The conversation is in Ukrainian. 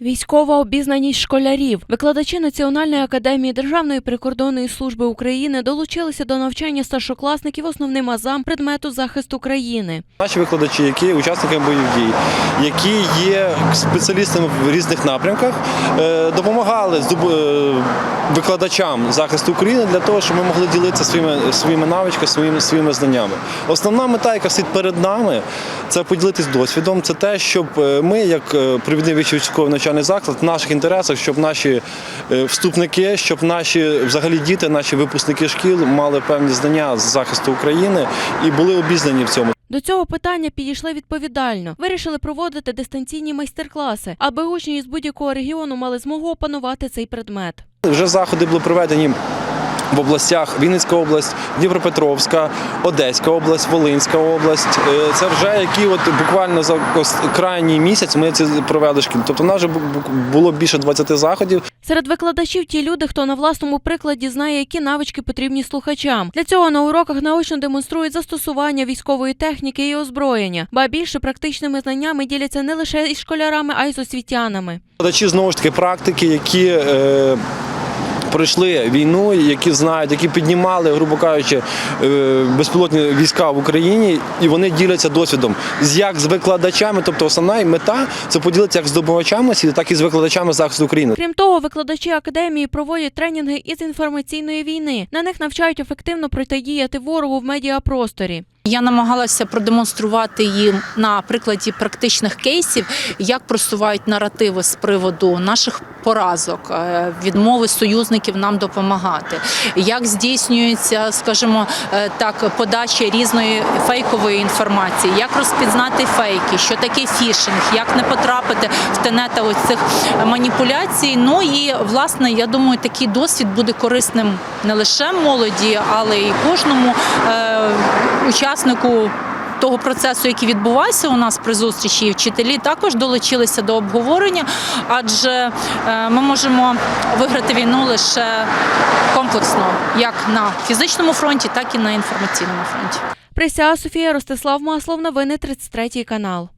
Військова обізнаність школярів. Викладачі Національної академії Державної прикордонної служби України долучилися до навчання старшокласників основним азам предмету захисту країни. Наші викладачі, які є учасниками бойових дій, які є спеціалістами в різних напрямках, е, допомагали е, викладачам захисту України для того, щоб ми могли ділитися своїми своїми навичками, своїми своїми знаннями. Основна мета, яка стоїть перед нами, це поділитись досвідом. Це те, щоб е, ми, як провідний військовий навчальний заклад, в наших інтересах, щоб наші е, вступники, щоб наші взагалі діти, наші випускники шкіл мали певні знання з захисту України і були обізнані в цьому. До цього питання підійшли відповідально. Вирішили проводити дистанційні майстер-класи, аби учні з будь-якого регіону мали змогу опанувати цей предмет. Вже заходи були проведені в областях Вінницька область, Дніпропетровська, Одеська область, Волинська область. Е, Це вже які от буквально за крайній місяць ми це провели шкіл. Тобто в нас вже бу- бу- було більше 20 заходів. Серед викладачів ті люди, хто на власному прикладі знає, які навички потрібні слухачам. Для цього на уроках наочно демонструють застосування військової техніки і озброєння, ба більше практичними знаннями діляться не лише із школярами, а й з освітянами. Викладачі знову ж таки практики, які е, пройшли війну, які знають, які піднімали, грубо кажучи, е, безпілотні війська в Україні, і вони діляться досвідом з як з викладачами. Тобто основна мета це поділитися як з здобувачами освіти, так і з викладачами захисту України. Крім того, викладачі академії проводять тренінги із інформаційної війни. На них навчають ефективно протидіяти ворогу в медіапросторі. Я намагалася продемонструвати їм на прикладі практичних кейсів, як просувають наративи з приводу наших поразок, е, відмови союзників нам допомагати, як здійснюється, скажімо е, так, подача різної фейкової інформації, як розпізнати фейки, що таке фішинг, як не потрапити в тенета ось цих маніпуляцій. Ну і власне, я думаю, такий досвід буде корисним не лише молоді, але й кожному е, учаснику. Того процесу, який відбувався у нас при зустрічі, і вчителі також долучилися до обговорення, адже е, ми можемо виграти війну лише комплексно, як на фізичному фронті, так і на інформаційному фронті. Присяга Софія Ростислав Маслов. Новини 33 канал.